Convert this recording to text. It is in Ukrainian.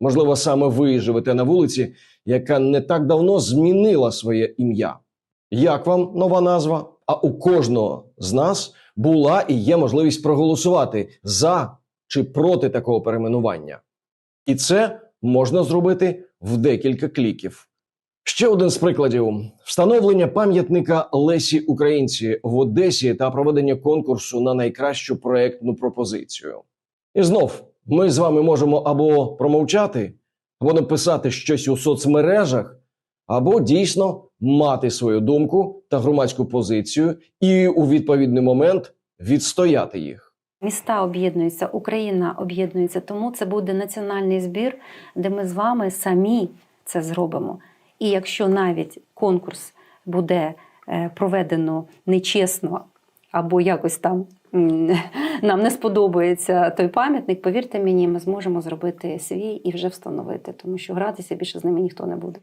Можливо, саме ви живете на вулиці, яка не так давно змінила своє ім'я. Як вам нова назва? А у кожного з нас була і є можливість проголосувати за чи проти такого перейменування. І це можна зробити в декілька кліків. Ще один з прикладів: встановлення пам'ятника Лесі Українці в Одесі та проведення конкурсу на найкращу проектну пропозицію. І знов ми з вами можемо або промовчати, або написати щось у соцмережах, або дійсно мати свою думку та громадську позицію і у відповідний момент відстояти їх. Міста об'єднуються, Україна об'єднується, тому це буде національний збір, де ми з вами самі це зробимо. І якщо навіть конкурс буде е, проведено нечесно або якось там нам не сподобається той пам'ятник, повірте мені, ми зможемо зробити свій і вже встановити, тому що гратися більше з ними ніхто не буде.